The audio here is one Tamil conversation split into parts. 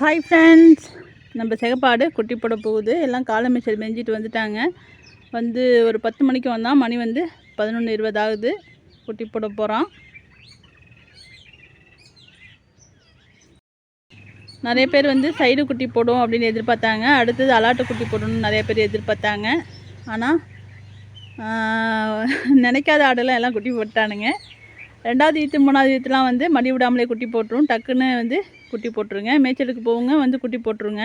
ஹாய் ஃப்ரெண்ட்ஸ் நம்ம சிகப்பாடு குட்டி போட போகுது. எல்லாம் காலமிச்சல் மெஞ்சிட்டு வந்துட்டாங்க. வந்து ஒரு பத்து மணிக்கு வந்தால் மணி வந்து பதினொன்று இருபது ஆகுது. குட்டி போட போகிறான் நிறைய பேர் வந்து சைடு குட்டி போடும் அப்படின்னு எதிர்பார்த்தாங்க. அடுத்தது அலாட்டு குட்டி போடணும்னு நிறைய பேர் எதிர்பார்த்தாங்க. ஆனால் நினைக்காத ஆடெல்லாம் எல்லாம் குட்டி போட்டானுங்க ரெண்டாவது ஈத்து மூணாவது ஈத்துலாம் வந்து மடி விடாமலே குட்டி போட்டுரும். டக்குன்னு வந்து குட்டி போட்டுருங்க. மேய்ச்சலுக்கு போவுங்க வந்து குட்டி போட்டுருங்க.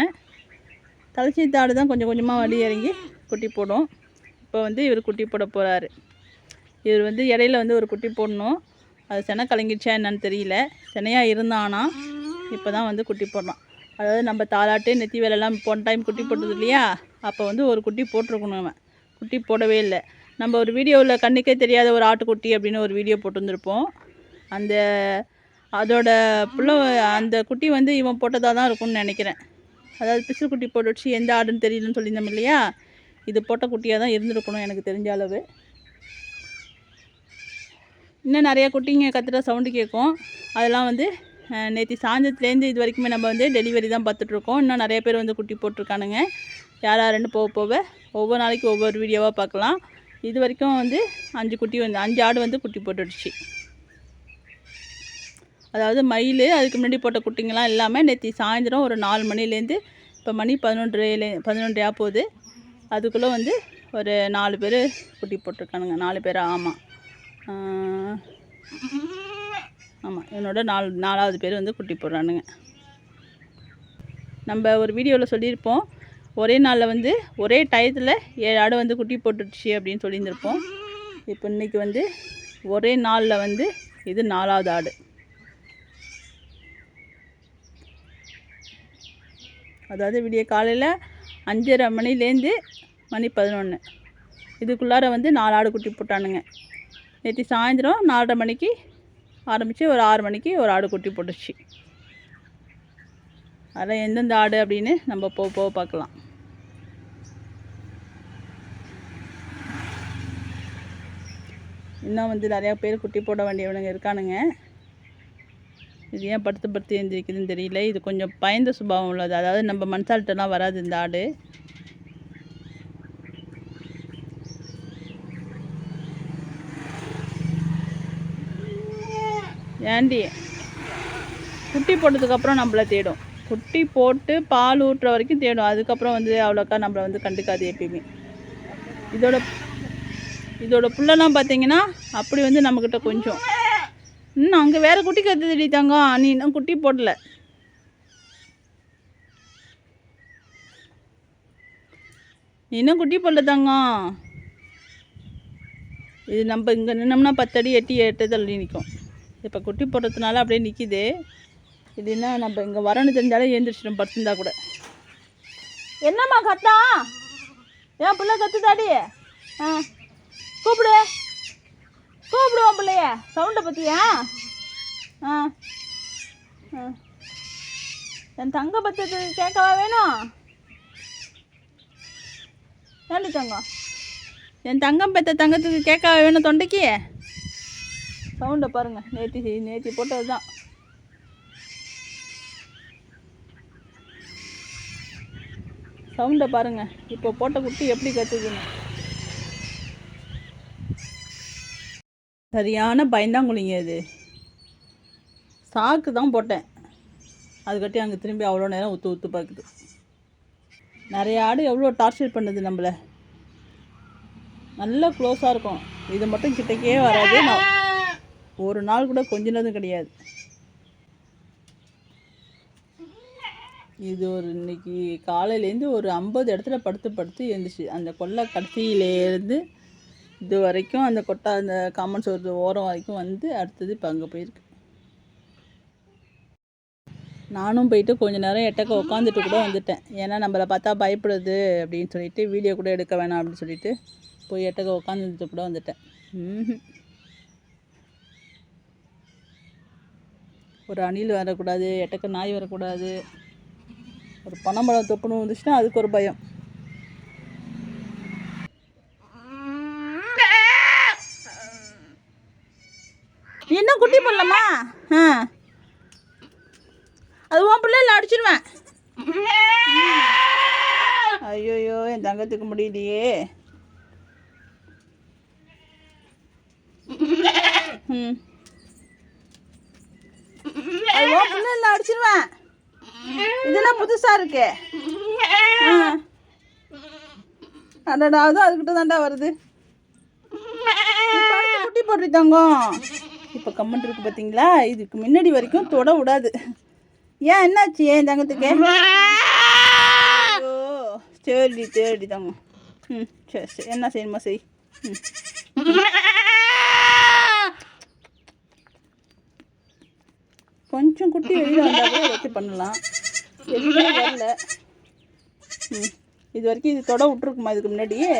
தலைச்சி தாடு தான் கொஞ்சம் கொஞ்சமாக வழி இறங்கி குட்டி போடும். இப்போ வந்து இவர் குட்டி போட போகிறாரு இவர் வந்து இடையில வந்து ஒரு குட்டி போடணும். அது செனை கலங்கிடுச்சா என்னன்னு தெரியல. செனையாக இருந்தானா இப்போ தான் வந்து குட்டி போடுறான் அதாவது நம்ம தாளாட்டு நெத்தி வேலைலாம் போன டைம் குட்டி போட்டது இல்லையா? அப்போ வந்து ஒரு குட்டி போட்டிருக்கணும் அவன் குட்டி போடவே இல்லை. நம்ம ஒரு வீடியோவில் கண்ணுக்கே தெரியாத ஒரு ஆட்டுக்குட்டி அப்படின்னு ஒரு வீடியோ போட்டிருந்துருப்போம். அந்த அதோட பிள்ளை அந்த குட்டி வந்து இவன் போட்டதாக தான் இருக்கும்னு நினைக்கிறேன். அதாவது பிசு குட்டி போட்டுச்சு எந்த ஆடுன்னு தெரியலன்னு சொல்லியிருந்தோம் இல்லையா? இது போட்ட குட்டியாக தான் இருந்திருக்கணும் எனக்கு தெரிஞ்ச அளவு. இன்னும் நிறைய குட்டிங்க கத்துற சவுண்டு கேட்கும் அதெல்லாம் வந்து நேற்று சாயந்தரத்துலேருந்து இது வரைக்குமே நம்ம வந்து டெலிவரி தான் பார்த்துட்ருக்கோம். இன்னும் நிறைய பேர் வந்து குட்டி போட்டிருக்கானுங்க. யார் யாருன்னு போக போக ஒவ்வொரு நாளைக்கு ஒவ்வொரு வீடியோவாக பார்க்கலாம். இது வரைக்கும் வந்து அஞ்சு குட்டி வந்து அஞ்சு ஆடு வந்து குட்டி போட்டுடுச்சு. அதாவது மயில் அதுக்கு முன்னாடி போட்ட குட்டிங்கெல்லாம் எல்லாமே நேற்று சாயந்தரம் ஒரு நாலு மணிலேருந்து இப்போ மணி பதினொன்றுலே பதினொன்றையாக போகுது. அதுக்குள்ளே வந்து ஒரு நாலு பேர் குட்டி போட்டிருக்கானுங்க. நாலு பேர்? ஆமாம் ஆமாம் என்னோட நாலு நாலாவது பேர் வந்து குட்டி போடுறானுங்க. நம்ம ஒரு வீடியோவில் சொல்லியிருப்போம். ஒரே நாளில் வந்து ஒரே டயத்தில் ஏழு ஆடு வந்து குட்டி போட்டுடுச்சு அப்படின்னு சொல்லியிருந்திருப்போம். இப்போ இன்றைக்கி வந்து ஒரே நாளில் வந்து இது நாலாவது ஆடு. அதாவது விடிய காலையில் அஞ்சரை மணிலேருந்து மணி பதினொன்று இதுக்குள்ளார வந்து நாலு ஆடு குட்டி போட்டானுங்க. நேற்று சாயந்தரம் நாலரை மணிக்கு ஆரம்பித்து ஒரு ஆறு மணிக்கு ஒரு ஆடு குட்டி போட்டுச்சு. அதில் எந்தெந்த ஆடு அப்படின்னு நம்ம போக போக பார்க்கலாம். இன்னும் வந்து நிறையா பேர் குட்டி போட வேண்டியவனுங்க இருக்கானுங்க. இது ஏன் படுத்து படுத்து எழுந்திரிக்குதுன்னு தெரியல. இது கொஞ்சம் பயந்த சுபாவம் உள்ளது. அதாவது நம்ம மண்சால்ட்டெல்லாம் வராது இந்த ஆடு. ஏண்டி? குட்டி போட்டதுக்கப்புறம் நம்மளை தேடும். குட்டி போட்டு பால் ஊட்டுற வரைக்கும் தேடும். அதுக்கப்புறம் வந்து அவ்வளோக்கா நம்மளை வந்து கண்டுக்காது எப்பயுமே. இதோட இதோட புள்ளெல்லாம் பார்த்தீங்கன்னா அப்படி வந்து நம்மக்கிட்ட கொஞ்சம். இன்னும் அங்கே வேறு குட்டி கத்துதுடி தங்கம் நீ இன்னும் குட்டி போடல. நீ இன்னும் குட்டி போடல தங்கம் இது நம்ம இங்கே நின்னோம்னா பத்தடி எட்டி எட்டு தள்ளி நிற்கும் இப்போ குட்டி போடுறதுனால அப்படியே நிற்கிது இல்லைன்னா நம்ம இங்கே வரணும் தெரிஞ்சாலே எழுந்திரிச்சிடும் படுத்திருந்தா கூட. என்னம்மா கத்தா? ஏன் பிள்ளை கத்துதாடி. ஆ. சவுண்டை பற்றியா ஆ. ஆ. என் தங்க பத்தத்துக்கு கேட்கவா வேணும்? ஏண்டி தங்கம்? என் தங்கம் பெத்த தங்கத்துக்கு கேட்கவா வேணும் தொண்டைக்கு? சவுண்டை பாருங்கள் நேத்தி நேத்தி போட்டது தான் சவுண்டை பாருங்கள் இப்போ போட்ட குட்டி எப்படி கத்துதுன்னு. சரியான பயந்தாங்குழிங்க இது. சாக்கு தான் போட்டேன். அதுக்கட்டி அங்கே திரும்பி அவ்வளோ நேரம் உத்து உத்து பார்க்குது நிறைய ஆடு எவ்வளோ டார்ச்சர் பண்ணுது நம்மளை. நல்லா க்ளோஸாக இருக்கும். இது மட்டும் கிட்டக்கே வராது. ஒரு நாள் கூட கொஞ்சினதும் கிடையாது. இது ஒரு இன்னைக்கு காலையிலேருந்து ஒரு ஐம்பது இடத்துல படுத்து படுத்து எழுந்துச்சு. அந்த கொல்லை கடைசியிலேருந்து இது வரைக்கும் அந்த கொட்டா அந்த காமன் சோறு ஓரம் வரைக்கும் வந்து அடுத்தது இப்போ அங்கே போயிருக்கு. நானும் போயிட்டு கொஞ்ச நேரம் எட்டக்க உட்காந்துட்டு கூட வந்துட்டேன். ஏன்னா நம்மளை பார்த்தா பயப்படுது அப்படின்னு சொல்லிட்டு வீடியோ கூட எடுக்க வேணாம் அப்படின்னு சொல்லிட்டு போய் எட்டக்க உட்காந்துட்டு கூட வந்துட்டேன். ஒரு அணில் வரக்கூடாது எட்டக்க நாய் வரக்கூடாது. ஒரு பனைமரம் தொப்புன்னு வந்துச்சுன்னா அதுக்கு ஒரு பயம். என்ன குட்டி பண்ணலாமா ஆ. அது உன் பிள்ளைல அடிச்சிருவேன். ஐயோயோ என் தங்கத்துக்கு முடியலையே. ம். அது உன் பிள்ளைல அடிச்சிருவேன். இதெல்லாம் புதுசா இருக்கே. அடடா அதுவும் அதுக்கிட்ட தான்டா வருது குட்டி போடுறி தங்கம். இப்போ கம்மன் இருக்கு பார்த்தீங்களா இதுக்கு முன்னாடி வரைக்கும் தொட விடாது. ஏன் என்னாச்சு? ஏன் தங்கத்துக்கு? ஓ சரிடி சரிடி தங்கம் ம் சரி சரி. என்ன செய்யணுமா செய். ம். கொஞ்சம் குட்டி வெளியில் வந்தால் வச்சு பண்ணலாம். எதுவுமே வரல. ம். இது வரைக்கும் இது தொட விட்ருக்குமா இதுக்கு முன்னாடியே?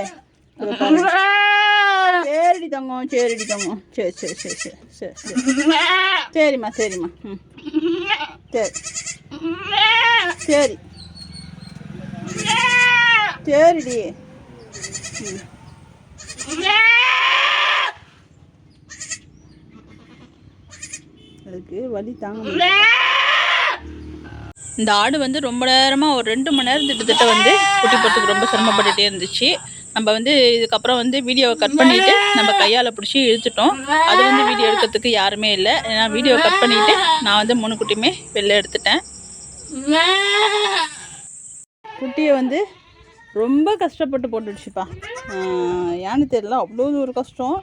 சரிடி தங்கம் சரிடி தங்கம் சரி சரி சரி சரி சரி சரி. சரிம்மா சரிம்மா. ம். சரி. சரி. சரிடி. ம். அதுக்கு வலி தாங்க முடியல. இந்த ஆடு வந்து ரொம்ப நேரமாக ஒரு ரெண்டு மணி நேரம் கிட்டத்தட்ட வந்து குட்டி போட்டுக்கு ரொம்ப சிரமப்பட்டுட்டே இருந்துச்சு. நம்ம வந்து இதுக்கப்புறம் வந்து வீடியோவை கட் பண்ணிவிட்டு நம்ம கையால் பிடிச்சி இழுத்துட்டோம். அது வந்து வீடியோ எடுக்கிறதுக்கு யாருமே இல்லை. ஏன்னா வீடியோ கட் பண்ணிவிட்டு நான் வந்து மூணு குட்டியுமே வெளில எடுத்துட்டேன். குட்டியை வந்து ரொம்ப கஷ்டப்பட்டு போட்டுடுச்சுப்பா. ஏன்னு தெரியல. அவ்வளோ ஒரு கஷ்டம்.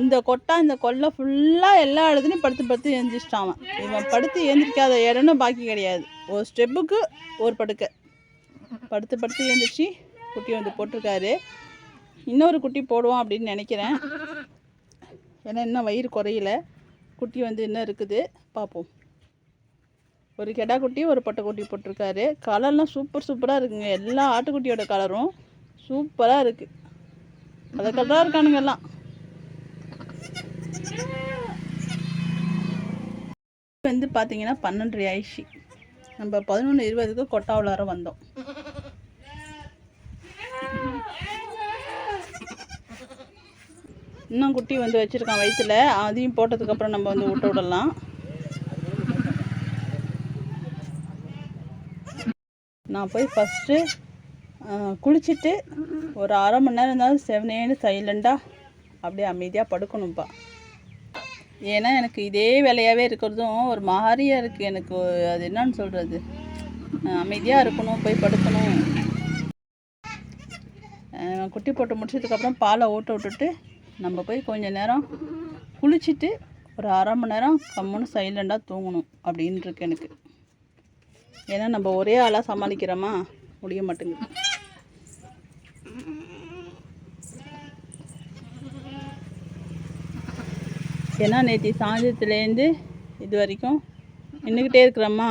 இந்த கொட்டா இந்த கொல்லை ஃபுல்லாக எல்லா இடத்துலையும் படுத்து படுத்து எழுந்திரிச்சிட்டான் அவன். இவன் படுத்து எழுந்திரிக்காத இடம்னு பாக்கி கிடையாது. ஒரு ஸ்டெப்புக்கு ஒரு படுக்கை. படுத்து படுத்து எழுந்திரிச்சு குட்டி வந்து போட்டிருக்காரு. இன்னொரு குட்டி போடுவோம் அப்படின்னு நினைக்கிறேன். ஏன்னா இன்னும் வயிறு குறையில. குட்டி வந்து இன்னும் இருக்குது. பார்ப்போம் ஒரு கெடா குட்டி ஒரு பட்டைக்குட்டி குட்டி போட்டிருக்காரு. கலர்லாம் சூப்பர் சூப்பராக இருக்குங்க. எல்லா ஆட்டுக்குட்டியோட கலரும் சூப்பராக இருக்குது கலர் கலராக இருக்கானுங்க எல்லாம். வந்து பார்த்தீங்கன்னா பன்னெண்டு ஆயிடுச்சு. நம்ம பதினொன்று இருபதுக்கு கொட்டாவுலார வந்தோம். இன்னும் குட்டி வந்து வச்சுருக்கான் வயிற்றுல அதையும் போட்டதுக்கப்புறம் நம்ம வந்து விட்டு விடலாம். நான் போய் ஃபஸ்ட்டு குளிச்சுட்டு ஒரு அரை மணி நேரம் இருந்தாலும் செவனேன்னு சைலண்டாக அப்படியே அமைதியாக படுக்கணும்ப்பா ஏன்னா எனக்கு இதே வேலையாகவே இருக்கிறதும் ஒரு மாதிரியாக இருக்குது எனக்கு. அது என்னன்னு சொல்கிறது அமைதியாக இருக்கணும் போய் படுக்கணும். குட்டி போட்டு முடிச்சதுக்கப்புறம் பாலை ஊட்ட விட்டுட்டு நம்ம போய் கொஞ்ச நேரம் குளிச்சுட்டு ஒரு அரை மணி நேரம் கம்முன்னு சைலண்டாக தூங்கணும் அப்படின்னு இருக்கு எனக்கு. ஏன்னா நம்ம ஒரே ஆளாக சமாளிக்கிறோமா? முடிய மாட்டேங்குது. ஏன்னா நேற்று சாயந்தரத்துலேருந்து இது வரைக்கும் நின்றுக்கிட்டே இருக்கிறோமா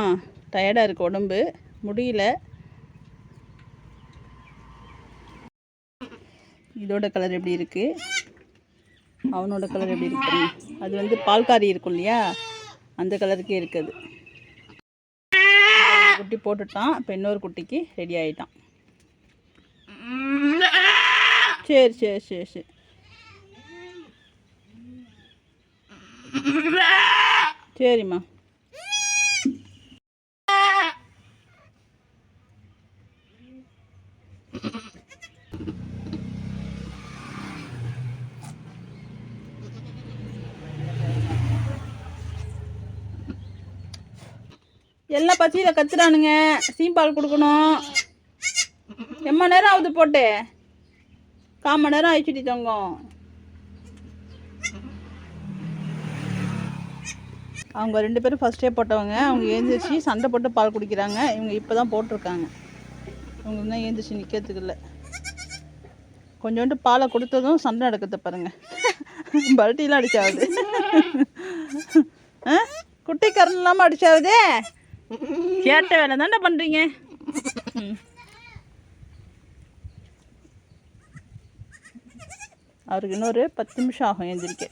டயர்டாக இருக்குது உடம்பு. முடியல. இதோட கலர் எப்படி இருக்குது அவனோட கலர் எப்படி இருக்கு அது வந்து பால்காரி இருக்கும் இல்லையா? அந்த கலருக்கே இருக்குது. குட்டி போட்டுட்டான். இப்போ இன்னொரு குட்டிக்கு ரெடி ஆகிட்டான் சரி சரி சரி சரி. சரிம்மா. எல்லாம் பசியில் கத்துறானுங்க. சீம்பால் கொடுக்கணும். எம்ம நேரம் ஆகுது போட்டு. கால் மணி நேரம் ஆயிடுச்சுடி தங்கம். அவங்க ரெண்டு பேரும் ஃபஸ்ட்டே போட்டவங்க. அவங்க எழுந்திரிச்சு சண்டை போட்டு பால் குடிக்கிறாங்க. இவங்க இப்போ தான் போட்டிருக்காங்க. இவங்க தான் எழுந்திரிச்சு நிற்கிறதுக்கு இல்லை. கொஞ்சோண்டு பாலை கொடுத்ததும் சண்டை நடக்குது பாருங்க. பல்ட்டிலாம் அடிச்சாவது. ஆ? குட்டி கரண்ட் இல்லாமல் அடிச்சாவது? கேட்ட வேலை தாண்டா பண்ணுறீங்க அவருக்கு இன்னொரு பத்து நிமிஷம் ஆகும் எழுந்திரிக்க.